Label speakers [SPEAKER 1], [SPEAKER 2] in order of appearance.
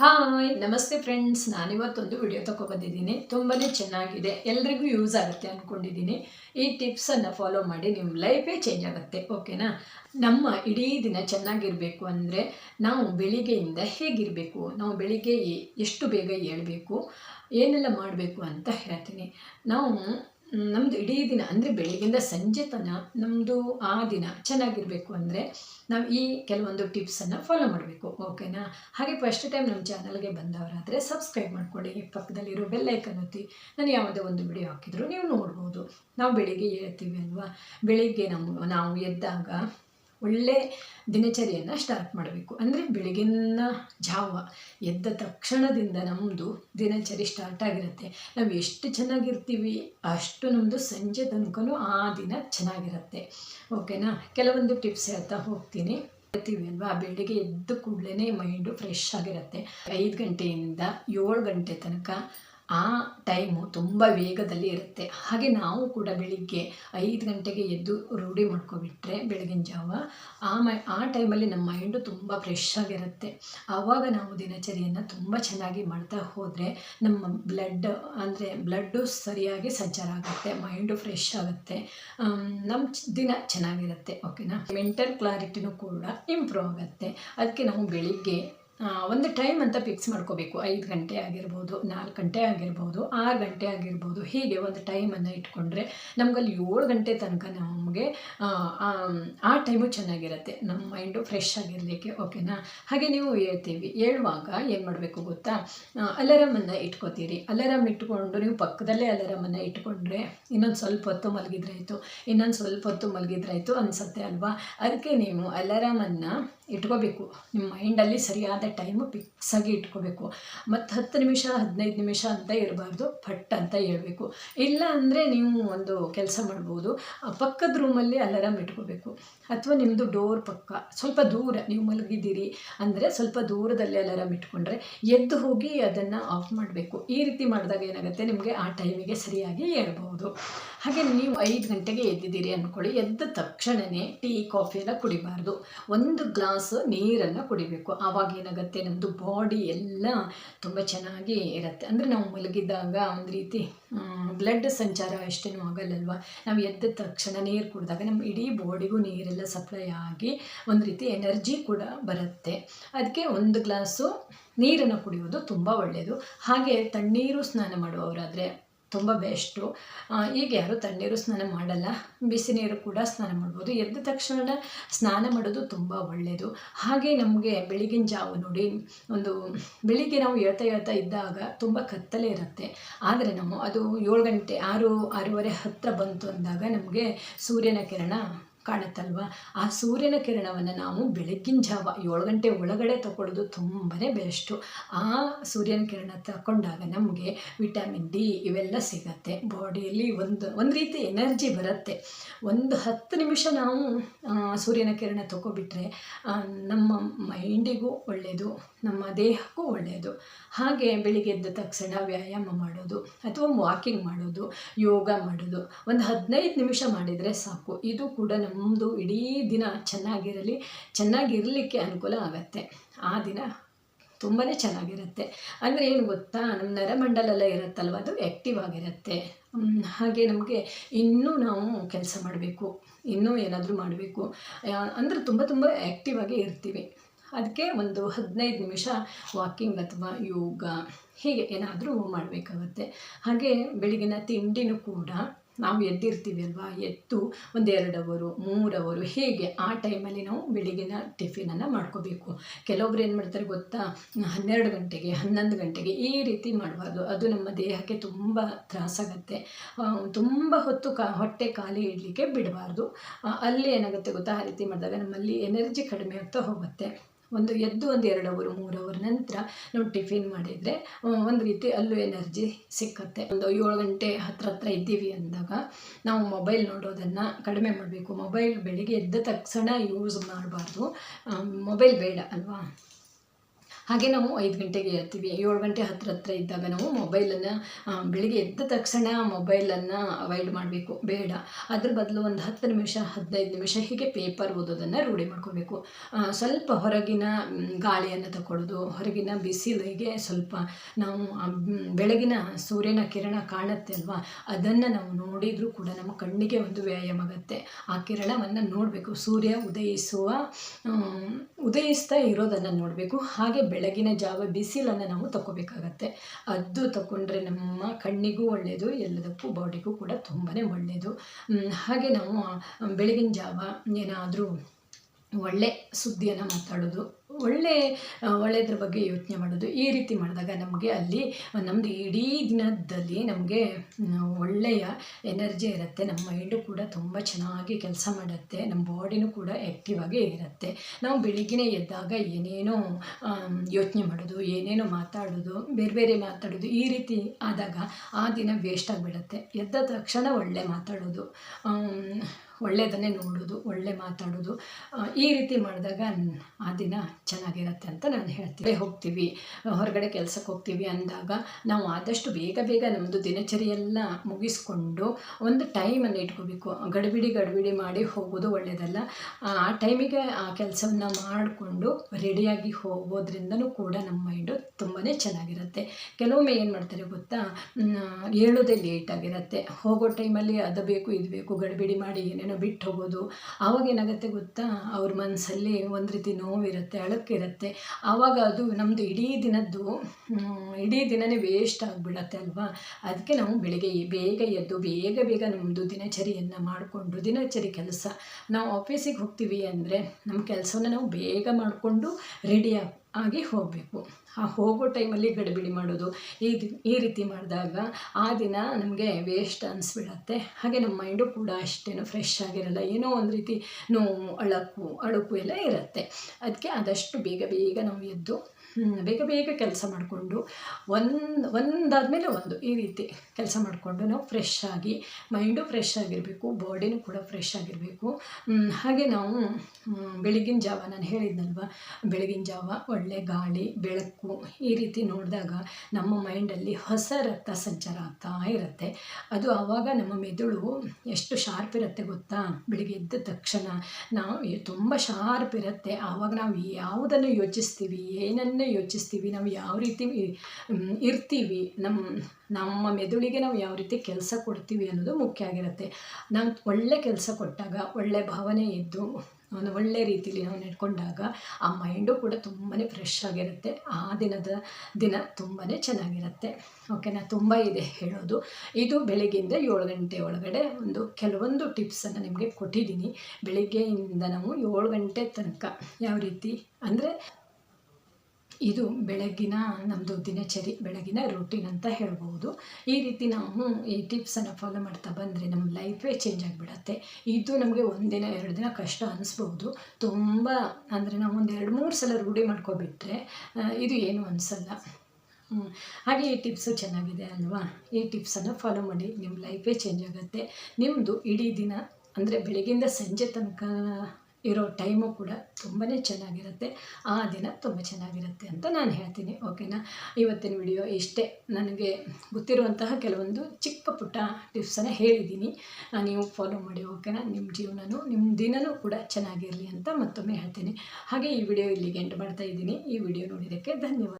[SPEAKER 1] Hi ನಮಸ್ತೆ friends ನಾನಿವತ್ತೊಂದು video ಬಂದಿದ್ದೀನಿ ತುಂಬಾ ಚೆನ್ನಾಗಿದೆ. ಎಲ್ರಿಗೂ ಯೂಸ್ ಆಗುತ್ತೆ ಅಂದ್ಕೊಂಡಿದ್ದೀನಿ ಈ ಟಿಪ್ಸನ್ನು ಫಾಲೋ ಮಾಡಿ ನಿಮ್ಮ ಲೈಫೇ ಚೇಂಜ್ ಆಗುತ್ತೆ. ಓಕೆನಾ ನಮ್ಮ ಇಡೀ ದಿನ ಚೆನ್ನಾಗಿರಬೇಕು ಅಂದರೆ ನಾವು ಬೆಳಿಗ್ಗೆಯಿಂದ ಹೇಗಿರಬೇಕು? ನಾವು ಬೆಳಿಗ್ಗೆ ಎಷ್ಟು ಬೇಗ ಏಳಬೇಕು? ಏನೆಲ್ಲ ಮಾಡಬೇಕು ಅಂತ ಹೇಳ್ತೀನಿ. ನಾವು ನಮ್ಮದು ಇಡೀ ದಿನ, ಅಂದರೆ ಬೆಳಿಗ್ಗೆಯಿಂದ ಸಂಜೆ ತನಕ ನಮ್ಮದು ಆ ದಿನ ಚೆನ್ನಾಗಿರಬೇಕು ಅಂದರೆ ನಾವು ಈ ಕೆಲವೊಂದು ಟಿಪ್ಸನ್ನು ಫಾಲೋ ಮಾಡಬೇಕು ಓಕೆನಾ ಹಾಗೆ ಫಸ್ಟ್ ಟೈಮ್ ನಮ್ಮ ಚಾನಲ್ಗೆ ಬಂದವರಾದರೆ ಸಬ್ಸ್ಕ್ರೈಬ್ ಮಾಡ್ಕೊಳ್ಳಿ. ಪಕ್ಕದಲ್ಲಿರೋ ಬೆಲ್ಲೈಕನ್ ಒತ್ತಿ. ನಾನು ಯಾವುದೇ ಒಂದು ವಿಡಿಯೋ ಹಾಕಿದ್ರು ನೀವು ನೋಡ್ಬೋದು. ನಾವು ಬೆಳಿಗ್ಗೆ ಹೇಳ್ತೀವಿ ಅಲ್ವಾ? ಬೆಳಿಗ್ಗೆ ನಮ್ಮ ನಾವು ಎದ್ದಾಗ ಒಳ್ಳೆ ದಿನಚರಿಯನ್ನು ಸ್ಟಾರ್ಟ್ ಮಾಡಬೇಕು. ಅಂದರೆ ಬೆಳಗಿನ ಜಾವ ಎದ್ದ ತಕ್ಷಣದಿಂದ ನಮ್ಮದು ದಿನಚರಿ ಸ್ಟಾರ್ಟ್ ಆಗಿರುತ್ತೆ. ನಾವು ಎಷ್ಟು ಚೆನ್ನಾಗಿರ್ತೀವಿ, ಅಷ್ಟು ನಮ್ಮದು ಸಂಜೆ ತನಕನೂ ಆ ದಿನ ಚೆನ್ನಾಗಿರುತ್ತೆ. ಓಕೆನಾ ಕೆಲವೊಂದು ಟಿಪ್ಸ್ ಹೇಳ್ತಾ ಹೋಗ್ತೀನಿ. ಹೇಳ್ತೀವಿ ಅಲ್ವಾ? ಬೆಳಿಗ್ಗೆ ಎದ್ದ ಕೂಡಲೇ ಮೈಂಡು ಫ್ರೆಶ್ ಆಗಿರುತ್ತೆ. ಐದು ಗಂಟೆಯಿಂದ ಏಳು ಗಂಟೆ ತನಕ ಆ ಟೈಮು ತುಂಬ ವೇಗದಲ್ಲಿ ಇರುತ್ತೆ. ಹಾಗೆ ನಾವು ಕೂಡ ಬೆಳಿಗ್ಗೆ ಐದು ಗಂಟೆಗೆ ಎದ್ದು ರೂಢಿ ಮಾಡ್ಕೊಬಿಟ್ರೆ ಬೆಳಗಿನ ಜಾವ, ಆ ಮೈ, ಆ ಟೈಮಲ್ಲಿ ನಮ್ಮ ಮೈಂಡು ತುಂಬ ಫ್ರೆಶ್ ಆಗಿರುತ್ತೆ. ಆವಾಗ ನಾವು ದಿನಚರಿಯನ್ನು ತುಂಬ ಚೆನ್ನಾಗಿ ಮಾಡ್ತಾ ಹೋದರೆ ನಮ್ಮ ಬ್ಲಡ್ ಅಂದರೆ ಬ್ಲಡ್ಡು ಸರಿಯಾಗಿ ಸಂಚಾರ ಆಗುತ್ತೆ ಮೈಂಡು ಫ್ರೆಶ್ ಆಗುತ್ತೆ. ನಮ್ಮ ದಿನ ಚೆನ್ನಾಗಿರುತ್ತೆ ಓಕೆನಾ ಮೆಂಟಲ್ ಕ್ಲಾರಿಟಿನೂ ಕೂಡ ಇಂಪ್ರೂವ್ ಆಗುತ್ತೆ. ಅದಕ್ಕೆ ನಾವು ಬೆಳಿಗ್ಗೆ ಒಂದು ಟೈಮ್ ಅಂತ ಫಿಕ್ಸ್ ಮಾಡ್ಕೋಬೇಕು. ಐದು ಗಂಟೆ ಆಗಿರ್ಬೋದು, ನಾಲ್ಕು ಗಂಟೆ ಆಗಿರ್ಬೋದು, ಆರು ಗಂಟೆ ಆಗಿರ್ಬೋದು, ಹೀಗೆ ಒಂದು ಟೈಮನ್ನು ಇಟ್ಕೊಂಡ್ರೆ ನಮಗಲ್ಲಿ ಏಳು ಗಂಟೆ ತನಕ ನಮಗೆ ಆ, ಟೈಮು ಚೆನ್ನಾಗಿರುತ್ತೆ. ನಮ್ಮ ಮೈಂಡು ಫ್ರೆಶ್ ಆಗಿರಲಿಕ್ಕೆ ಓಕೆನಾ ಹಾಗೆ ನೀವು ಹೇಳ್ತೀವಿ. ಹೇಳುವಾಗ ಏನು ಮಾಡಬೇಕು ಗೊತ್ತಾ? ಅಲಾರಾಮನ್ನು ಇಟ್ಕೋತೀರಿ. ಅಲಾರಾಮ್ ಇಟ್ಕೊಂಡು ನೀವು ಪಕ್ಕದಲ್ಲೇ ಅಲಾರಾಮನ್ನು ಇಟ್ಕೊಂಡ್ರೆ ಇನ್ನೊಂದು ಸ್ವಲ್ಪ ಹೊತ್ತು ಮಲಗಿದ್ರಾಯ್ತು. ಇನ್ನೊಂದು ಸ್ವಲ್ಪ ಹೊತ್ತು ಮಲಗಿದ್ರಾಯ್ತು ಅನಿಸುತ್ತೆ ಅಲ್ವಾ? ಅದಕ್ಕೆ ನೀವು ಅಲಾರಾಮನ್ನು ಇಟ್ಕೋಬೇಕು. ನಿಮ್ಮ ಮೈಂಡಲ್ಲಿ ಸರಿಯಾದ ಟೈಮು ಫಿಕ್ಸ್ ಆಗಿ ಇಟ್ಕೋಬೇಕು. ಮತ್ತು ಹತ್ತು ನಿಮಿಷ ಹದಿನೈದು ನಿಮಿಷ ಅಂತ ಇರಬಾರ್ದು. ಪಟ್ ಅಂತ ಹೇಳಬೇಕು. ಇಲ್ಲ ಅಂದರೆ ನೀವು ಒಂದು ಕೆಲಸ ಮಾಡ್ಬೋದು. ಪಕ್ಕದ ರೂಮಲ್ಲಿ ಅಲಾರಾಮ್ ಇಟ್ಕೋಬೇಕು. ಅಥವಾ ನಿಮ್ಮದು ಡೋರ್ ಪಕ್ಕ, ಸ್ವಲ್ಪ ದೂರ, ನೀವು ಮಲಗಿದ್ದೀರಿ ಅಂದರೆ ಸ್ವಲ್ಪ ದೂರದಲ್ಲಿ ಅಲಾರಾಮ್ ಇಟ್ಕೊಂಡ್ರೆ ಎದ್ದು ಹೋಗಿ ಅದನ್ನು ಆಫ್ ಮಾಡಬೇಕು. ಈ ರೀತಿ ಮಾಡಿದಾಗ ಏನಾಗುತ್ತೆ? ನಿಮಗೆ ಆ ಟೈಮಿಗೆ ಸರಿಯಾಗಿ ಏರಬಹುದು ಹಾಗೆ ನೀವು ಐದು ಗಂಟೆಗೆ ಎದ್ದಿದ್ದೀರಿ ಅಂದ್ಕೊಳ್ಳಿ ಎದ್ದ ತಕ್ಷಣವೇ ಟೀ ಕಾಫಿ ಎಲ್ಲ ಕುಡಿಬಾರ್ದು. ಒಂದು ಗ್ಲಾಸ್ ನೀರನ್ನು ಕುಡಿಬೇಕು. ಆವಾಗ ಏನಾಗುತ್ತೆ? ನಮ್ಮದು ಬಾಡಿ ಎಲ್ಲ ತುಂಬ ಚೆನ್ನಾಗಿ ಇರುತ್ತೆ. ಅಂದರೆ ನಾವು ಮಲಗಿದ್ದಾಗ ಒಂದು ರೀತಿ ಬ್ಲಡ್ ಸಂಚಾರ ಅಷ್ಟೇನೂ ಆಗಲ್ಲಲ್ವ? ನಾವು ಎದ್ದ ತಕ್ಷಣ ನೀರು ಕುಡಿದಾಗ ನಮ್ಮ ಇಡೀ ಬಾಡಿಗೂ ನೀರೆಲ್ಲ ಸಪ್ಲೈ ಆಗಿ ಒಂದು ರೀತಿ ಎನರ್ಜಿ ಕೂಡ ಬರುತ್ತೆ. ಅದಕ್ಕೆ ಒಂದು ಗ್ಲಾಸು ನೀರನ್ನು ಕುಡಿಯೋದು ತುಂಬ ಒಳ್ಳೆಯದು ಹಾಗೆ ತಣ್ಣೀರು ಸ್ನಾನ ಮಾಡುವವರಾದರೆ ತುಂಬ ಬೆಸ್ಟು. ಈಗ ಯಾರು ತಣ್ಣೀರು ಸ್ನಾನ ಮಾಡಲ್ಲ, ಬಿಸಿ ನೀರು ಕೂಡ ಸ್ನಾನ ಮಾಡ್ಬೋದು. ಎದ್ದ ತಕ್ಷಣ ಸ್ನಾನ ಮಾಡೋದು ತುಂಬ ಒಳ್ಳೆಯದು ಹಾಗೆ ನಮಗೆ ಬೆಳಗಿನ ಜಾವ ನೋಡಿ, ಒಂದು ಬೆಳಿಗ್ಗೆ ನಾವು ಹೇಳ್ತಾ ಹೇಳ್ತಾ ಇದ್ದಾಗ ತುಂಬ ಕತ್ತಲೆ ಇರುತ್ತೆ. ಆದರೆ ನಾವು ಅದು ಏಳು ಗಂಟೆ, ಆರು, ಆರೂವರೆ ಹತ್ತಿರ ಬಂತು ಅಂದಾಗ ನಮಗೆ ಸೂರ್ಯನ ಕಿರಣ ಕಾಣುತ್ತಲ್ವ? ಆ ಸೂರ್ಯನ ಕಿರಣವನ್ನು ನಾವು ಬೆಳಗಿನ ಜಾವ ಏಳು ಗಂಟೆ ಒಳಗಡೆ ತಗೊಳ್ಳೋದು ತುಂಬಾ ಬೆಸ್ಟು. ಆ ಸೂರ್ಯನ ಕಿರಣ ತಗೊಂಡಾಗ ನಮಗೆ ವಿಟಮಿನ್ ಡಿ ಇವೆಲ್ಲ ಸಿಗತ್ತೆ. ಬಾಡಿಯಲ್ಲಿ ಒಂದು ಒಂದು ರೀತಿ ಎನರ್ಜಿ ಬರುತ್ತೆ. ಒಂದು ಹತ್ತು ನಿಮಿಷ ನಾವು ಸೂರ್ಯನ ಕಿರಣ ತಗೊಬಿಟ್ರೆ ನಮ್ಮ ಮೈಂಡಿಗೂ ಒಳ್ಳೆಯದು ನಮ್ಮ ದೇಹಕ್ಕೂ ಒಳ್ಳೆಯದು. ಹಾಗೆ ಬೆಳಿಗ್ಗೆ ಎದ್ದ ತಕ್ಷಣ ವ್ಯಾಯಾಮ ಮಾಡೋದು, ಅಥವಾ ವಾಕಿಂಗ್ ಮಾಡೋದು, ಯೋಗ ಮಾಡೋದು. ಒಂದು ಹದಿನೈದು ನಿಮಿಷ ಮಾಡಿದರೆ ಸಾಕು. ಇದು ಕೂಡ ನಮ್ಮದು ಇಡೀ ದಿನ ಚೆನ್ನಾಗಿರಲಿ, ಚೆನ್ನಾಗಿರಲಿಕ್ಕೆ ಅನುಕೂಲ ಆಗುತ್ತೆ. ಆ ದಿನ ತುಂಬಾ ಚೆನ್ನಾಗಿರುತ್ತೆ. ಅಂದರೆ ಏನು ಗೊತ್ತಾ? ನಮ್ಮ ನರಮಂಡಲೆಲ್ಲ ಇರುತ್ತಲ್ವ? ಅದು ಆ್ಯಕ್ಟಿವ್ ಆಗಿರುತ್ತೆ. ಹಾಗೆ ನಮಗೆ ಇನ್ನೂ ನಾವು ಕೆಲಸ ಮಾಡಬೇಕು. ಇನ್ನೂ ಏನಾದರೂ ಮಾಡಬೇಕು. ಅಂದರೆ ತುಂಬ ತುಂಬ ಆ್ಯಕ್ಟಿವ್ ಆಗಿ ಇರ್ತೀವಿ. ಅದಕ್ಕೆ ಒಂದು ಹದಿನೈದು ನಿಮಿಷ ವಾಕಿಂಗ್ ಅಥವಾ ಯೋಗ ಹೀಗೆ ಏನಾದರೂ ಮಾಡಬೇಕಾಗತ್ತೆ. ಹಾಗೆ ಬೆಳಗಿನ ತಿಂಡಿನೂ ಕೂಡ ನಾವು ಎದ್ದಿರ್ತೀವಿ ಅಲ್ವಾ? ಎದ್ದು ಒಂದು ಎರಡು ಅವರು ಮೂರು ಅವರು ಹೇಗೆ ಆ ಟೈಮಲ್ಲಿ ನಾವು ಬೆಳಗಿನ ಟಿಫಿನನ್ನು ಮಾಡ್ಕೋಬೇಕು. ಕೆಲವೊಬ್ರು ಏನು ಮಾಡ್ತಾರೆ ಗೊತ್ತಾ? ಹನ್ನೆರಡು ಗಂಟೆಗೆ, ಹನ್ನೊಂದು ಗಂಟೆಗೆ ಈ ರೀತಿ ಮಾಡಬಾರ್ದು. ಅದು ನಮ್ಮ ದೇಹಕ್ಕೆ ತುಂಬ ತ್ರಾಸಾಗತ್ತೆ. ತುಂಬ ಹೊತ್ತು ಕಾ, ಹೊಟ್ಟೆ ಖಾಲಿ ಇಡಲಿಕ್ಕೆ ಬಿಡಬಾರ್ದು. ಅಲ್ಲಿ ಏನಾಗುತ್ತೆ ಗೊತ್ತಾ? ಆ ರೀತಿ ಮಾಡಿದಾಗ ನಮ್ಮಲ್ಲಿ ಎನರ್ಜಿ ಕಡಿಮೆ ಆಗ್ತಾ ಹೋಗುತ್ತೆ. ಒಂದು ಎದ್ದು ಒಂದು ಎರಡು ಅವರು ಮೂರು ಅವರ್ ನಂತರ ನಾವು ಟಿಫಿನ್ ಮಾಡಿದರೆ ಒಂದು ರೀತಿ ಅಲ್ಲೂ ಎನರ್ಜಿ ಸಿಕ್ಕತ್ತೆ. ಒಂದು ಏಳು ಗಂಟೆ ಹತ್ರ ಹತ್ರ ಇದ್ದೀವಿ ಅಂದಾಗ ನಾವು ಮೊಬೈಲ್ ನೋಡೋದನ್ನು ಕಡಿಮೆ ಮಾಡಬೇಕು. ಮೊಬೈಲ್ ಬೆಳಿಗ್ಗೆ ಎದ್ದ ತಕ್ಷಣ ಯೂಸ್ ಮಾಡಬಾರ್ದು. ಮೊಬೈಲ್ ಬೇಡ ಅಲ್ವಾ? ಹಾಗೆ ನಾವು ಐದು ಗಂಟೆಗೆ ಇರ್ತೀವಿ ಏಳು ಗಂಟೆ ಹತ್ರ ಹತ್ರ ಇದ್ದಾಗ ನಾವು ಮೊಬೈಲನ್ನು ಬೆಳಿಗ್ಗೆ ಎದ್ದ ತಕ್ಷಣ ಮೊಬೈಲನ್ನು ಅವಾಯ್ಡ್ ಮಾಡಬೇಕು. ಬೇಡ. ಅದ್ರ ಬದಲು ಒಂದು ಹತ್ತು ನಿಮಿಷ, ಹದಿನೈದು ನಿಮಿಷ ಹೀಗೆ ಪೇಪರ್ ಓದೋದನ್ನು ರೂಢಿ ಮಾಡ್ಕೋಬೇಕು. ಸ್ವಲ್ಪ ಹೊರಗಿನ ಗಾಳಿಯನ್ನು ತಗೊಳ್ಳೋದು ಹೊರಗಿನ ಬಿಸಿಲಿಗೆ ಸ್ವಲ್ಪ ನಾವು ಬೆಳಗಿನ ಸೂರ್ಯನ ಕಿರಣ ಕಾಣುತ್ತೆ ಅಲ್ವಾ? ಅದನ್ನು ನಾವು ನೋಡಿದರೂ ಕೂಡ ನಮ್ಮ ಕಣ್ಣಿಗೆ ಒಂದು ವ್ಯಾಯಾಮ ಆಗುತ್ತೆ. ಆ ಕಿರಣವನ್ನು ನೋಡಬೇಕು. ಸೂರ್ಯ ಉದಯಿಸುವ ಉದಯಿಸ್ತಾ ಇರೋದನ್ನು ನೋಡಬೇಕು. ಹಾಗೆ ಬೆಳಗಿನ ಜಾವ ಬಿಸಿಲನ್ನು ನಾವು ತಗೋಬೇಕಾಗತ್ತೆ ಅದು ತಗೊಂಡ್ರೆ ನಮ್ಮ ಕಣ್ಣಿಗೂ ಒಳ್ಳೆಯದು ಎಲ್ಲದಕ್ಕೂ ಬಾಡಿಗೂ ಕೂಡ ತುಂಬಾ ಒಳ್ಳೆಯದು ಹಾಗೆ ನಾವು ಬೆಳಗಿನ ಜಾವ ಏನಾದರೂ ಒಳ್ಳೆ ಸುದ್ದಿಯನ್ನು ಮಾತಾಡೋದು ಒಳ್ಳೆ ಒಳ್ಳೆಯದ್ರ ಬಗ್ಗೆ ಯೋಚನೆ ಮಾಡೋದು ಈ ರೀತಿ ಮಾಡಿದಾಗ ನಮಗೆ ಅಲ್ಲಿ ನಮ್ಮದು ಇಡೀ ದಿನದಲ್ಲಿ ನಮಗೆ ಒಳ್ಳೆಯ ಎನರ್ಜಿ ಇರುತ್ತೆ. ನಮ್ಮ ಮೈಂಡು ಕೂಡ ತುಂಬ ಚೆನ್ನಾಗಿ ಕೆಲಸ ಮಾಡುತ್ತೆ. ನಮ್ಮ ಬಾಡಿನೂ ಕೂಡ ಆ್ಯಕ್ಟಿವ್ ಆಗಿ ಇರುತ್ತೆ. ನಾವು ಬೆಳಿಗ್ಗೆ ಎದ್ದಾಗ ಏನೇನೋ ಯೋಚನೆ ಮಾಡೋದು, ಏನೇನೋ ಮಾತಾಡೋದು, ಬೇರೆ ಬೇರೆ ಮಾತಾಡೋದು ಈ ರೀತಿ ಆದಾಗ ಆ ದಿನ ವೇಸ್ಟ್ ಆಗಿಬಿಡುತ್ತೆ. ಎದ್ದ ತಕ್ಷಣ ಒಳ್ಳೆ ಮಾತಾಡೋದು. ಒಳ್ಳೆಯದನ್ನೇ ನೋಡೋದು, ಒಳ್ಳೆ ಮಾತಾಡೋದು ಈ ರೀತಿ ಮಾಡಿದಾಗ ಆ ದಿನ ಚೆನ್ನಾಗಿರುತ್ತೆ ಅಂತ ನಾನು ಹೇಳ್ತೀನಿ. ಹೋಗ್ತೀವಿ, ಹೊರಗಡೆ ಕೆಲಸಕ್ಕೆ ಹೋಗ್ತೀವಿ ಅಂದಾಗ ನಾವು ಆದಷ್ಟು ಬೇಗ ಬೇಗ ನಮ್ಮದು ದಿನಚರಿಯೆಲ್ಲ ಮುಗಿಸ್ಕೊಂಡು ಒಂದು ಟೈಮನ್ನು ಇಟ್ಕೋಬೇಕು. ಗಡಿಬಿಡಿ ಗಡಿಬಿಡಿ ಮಾಡಿ ಹೋಗೋದು ಒಳ್ಳೆಯದಲ್ಲ ಆ ಟೈಮಿಗೆ ಆ ಕೆಲಸವನ್ನು ಮಾಡಿಕೊಂಡು ರೆಡಿಯಾಗಿ ಹೋಗೋದ್ರಿಂದನೂ ಕೂಡ ನಮ್ಮ ಮೈಂಡು ತುಂಬಾ ಚೆನ್ನಾಗಿರುತ್ತೆ. ಕೆಲವೊಮ್ಮೆ ಏನು ಮಾಡ್ತಾರೆ ಗೊತ್ತಾ? ಹೇಳೋದೇ ಲೇಟಾಗಿರುತ್ತೆ ಹೋಗೋ ಟೈಮಲ್ಲಿ ಅದು ಬೇಕು, ಇದು ಬೇಕು, ಗಡಿಬಿಡಿ ಮಾಡಿ ಏನೇನೋ ಬಿಟ್ಟು ಹೋಗೋದು. ಆವಾಗ ಏನಾಗುತ್ತೆ ಗೊತ್ತಾ? ಅವ್ರ ಮನಸ್ಸಲ್ಲಿ ಒಂದು ರೀತಿ ನೋವಿರುತ್ತೆ ಅಳಕ್ಕಿರುತ್ತೆ ಆವಾಗ ಅದು ನಮ್ಮದು ಇಡೀ ದಿನದ್ದು ಇಡೀ ದಿನನೇ ವೇಸ್ಟ್ ಆಗಿಬಿಡತ್ತೆ ಅಲ್ವಾ? ಅದಕ್ಕೆ ನಾವು ಬೆಳಗ್ಗೆ ಬೇಗ ಎದ್ದು, ಬೇಗ ಬೇಗ ನಮ್ಮದು ದಿನಚರಿಯನ್ನು ಮಾಡಿಕೊಂಡು, ದಿನಚರಿ ಕೆಲಸ. ನಾವು ಆಫೀಸಿಗೆ ಹೋಗ್ತೀವಿ ಅಂದರೆ ನಮ್ಮ ಕೆಲಸವನ್ನು ನಾವು ಬೇಗ ಮಾಡಿಕೊಂಡು ರೆಡಿ ಆಗಿ ಹೋಗಬೇಕು. ಆ ಹೋಗೋ ಟೈಮಲ್ಲಿ ಗಡಿಬಿಡಿ ಮಾಡೋದು, ಈ ಈ ರೀತಿ ಮಾಡಿದಾಗ ಆ ದಿನ ನಮಗೆ ವೇಸ್ಟ್ ಅನಿಸ್ಬಿಡತ್ತೆ. ಹಾಗೆ ನಮ್ಮ ಮೈಂಡು ಕೂಡ ಅಷ್ಟೇನು ಫ್ರೆಶ್ ಆಗಿರಲ್ಲ. ಏನೋ ಒಂದು ರೀತಿ ನೋವು, ಅಳಕು, ಅಳುಕು ಎಲ್ಲ ಇರುತ್ತೆ. ಅದಕ್ಕೆ ಆದಷ್ಟು ಬೇಗ ಬೇಗ ನಾವು ಎದ್ದು ಬೇಗ ಬೇಗ ಕೆಲಸ ಮಾಡಿಕೊಂಡು ಒಂದು, ಒಂದಾದಮೇಲೆ ಒಂದು ಈ ರೀತಿ ಕೆಲಸ ಮಾಡಿಕೊಂಡು ನಾವು ಫ್ರೆಶ್ ಆಗಿ ಮೈಂಡು ಫ್ರೆಶ್ ಆಗಿರಬೇಕು ಬಾಡಿನೂ ಕೂಡ ಫ್ರೆಶ್ ಆಗಿರಬೇಕು. ಹಾಗೆ ನಾವು ಬೆಳಗಿನ ಜಾವ ನಾನು ಹೇಳಿದ್ನಲ್ವ, ಬೆಳಗಿನ ಜಾವ ಒಳ್ಳೆ ಗಾಳಿ, ಬೆಳಕು ಈ ರೀತಿ ನೋಡಿದಾಗ ನಮ್ಮ ಮೈಂಡಲ್ಲಿ ಹೊಸ ರಕ್ತ ಸಂಚಾರ ಆಗ್ತಾ ಇರುತ್ತೆ. ಅದು ಆವಾಗ ನಮ್ಮ ಮೆದುಳು ಎಷ್ಟು ಶಾರ್ಪ್ ಇರುತ್ತೆ ಗೊತ್ತಾ? ಬೆಳಿಗ್ಗೆ ಎದ್ದ ತಕ್ಷಣ ನಾವು ತುಂಬ ಶಾರ್ಪ್ ಇರುತ್ತೆ. ಆವಾಗ ನಾವು ಯಾವುದನ್ನು ಯೋಚಿಸ್ತೀವಿ? ಏನನ್ನು ಯೋಚಿಸ್ತೀವಿ, ನಾವು ಯಾವ ರೀತಿ ಇರ್ತೀವಿ ನಮ್ಮ ನಮ್ಮ ಮೆದುಳಿಗೆ ನಾವು ಯಾವ ರೀತಿ ಕೆಲಸ ಕೊಡ್ತೀವಿ ಅನ್ನೋದು ಮುಖ್ಯ ಆಗಿರುತ್ತೆ. ನಾವು ಒಳ್ಳೆ ಕೆಲಸ ಕೊಟ್ಟಾಗ, ಒಳ್ಳೆ ಭಾವನೆ ಇದ್ದು, ಒಂದು ಒಳ್ಳೆ ರೀತಿಯಲ್ಲಿ ನಾವು ನಡ್ಕೊಂಡಾಗ, ಆ ಮೈಂಡು ಕೂಡ ತುಂಬಾ ಫ್ರೆಶ್ ಆಗಿರುತ್ತೆ. ಆ ದಿನದ ದಿನ ತುಂಬಾ ಚೆನ್ನಾಗಿರುತ್ತೆ. ಓಕೆನಾ ತುಂಬ ಇದೆ ಹೇಳೋದು. ಇದು ಬೆಳಗ್ಗೆಯಿಂದ ಏಳು ಗಂಟೆ ಒಳಗಡೆ ಒಂದು ಕೆಲವೊಂದು ಟಿಪ್ಸನ್ನು ನಿಮಗೆ ಕೊಟ್ಟಿದ್ದೀನಿ. ಬೆಳಗ್ಗೆಯಿಂದ ನಾವು ಏಳು ಗಂಟೆ ತನಕ ಯಾವ ರೀತಿ, ಅಂದರೆ ಇದು ಬೆಳಗ್ಗಿನ ನಮ್ಮದು ದಿನಚರಿ, ಬೆಳಗಿನ ರೂಟೀನ್ ಅಂತ ಹೇಳ್ಬೋದು. ಈ ರೀತಿ ನಾವು ಈ ಟಿಪ್ಸನ್ನು ಫಾಲೋ ಮಾಡ್ತಾ ಬಂದರೆ ನಮ್ಮ ಲೈಫೇ ಚೇಂಜ್ ಆಗಿಬಿಡತ್ತೆ. ಇದು ನಮಗೆ ಒಂದಿನ, ಎರಡು ದಿನ ಕಷ್ಟ ಅನಿಸ್ಬೋದು. ತುಂಬ ಅಂದರೆ ನಾವು ಒಂದು ಎರಡು, ಮೂರು ಸಲ ರೂಢಿ ಮಾಡ್ಕೊಬಿಟ್ರೆ ಇದು ಏನು ಅನಿಸಲ್ಲ. ಹಾಗೆ ಈ ಟಿಪ್ಸು ಚೆನ್ನಾಗಿದೆ ಅಲ್ವಾ? ಈ ಟಿಪ್ಸನ್ನು ಫಾಲೋ ಮಾಡಿ ನಿಮ್ಮ ಲೈಫೇ ಚೇಂಜ್ ಆಗುತ್ತೆ. ನಿಮ್ಮದು ಇಡೀ ದಿನ ಅಂದರೆ ಬೆಳಗಿಂದ ಸಂಜೆ ತನಕ ಇರೋ ಟೈಮು ಕೂಡ ತುಂಬಾ ಚೆನ್ನಾಗಿರುತ್ತೆ. ಆ ದಿನ ತುಂಬ ಚೆನ್ನಾಗಿರುತ್ತೆ ಅಂತ ನಾನು ಹೇಳ್ತೀನಿ, ಓಕೆನಾ? ಇವತ್ತಿನ ವಿಡಿಯೋ ಇಷ್ಟೇ. ನನಗೆ ಗೊತ್ತಿರುವಂತಹ ಕೆಲವೊಂದು ಚಿಕ್ಕ ಪುಟ್ಟ ಟಿಪ್ಸನ್ನು ಹೇಳಿದ್ದೀನಿ. ನೀವು ಫಾಲೋ ಮಾಡಿ, ಓಕೆನಾ? ನಿಮ್ಮ ಜೀವನನೂ ನಿಮ್ಮ ದಿನನೂ ಕೂಡ ಚೆನ್ನಾಗಿರಲಿ ಅಂತ ಮತ್ತೊಮ್ಮೆ ಹೇಳ್ತೀನಿ. ಹಾಗೆ ಈ ವಿಡಿಯೋ ಇಲ್ಲಿಗೆ ಎಂಟು ಮಾಡ್ತಾ ಇದ್ದೀನಿ. ಈ ವಿಡಿಯೋ ನೋಡಿದ್ದಕ್ಕೆ ಧನ್ಯವಾದ.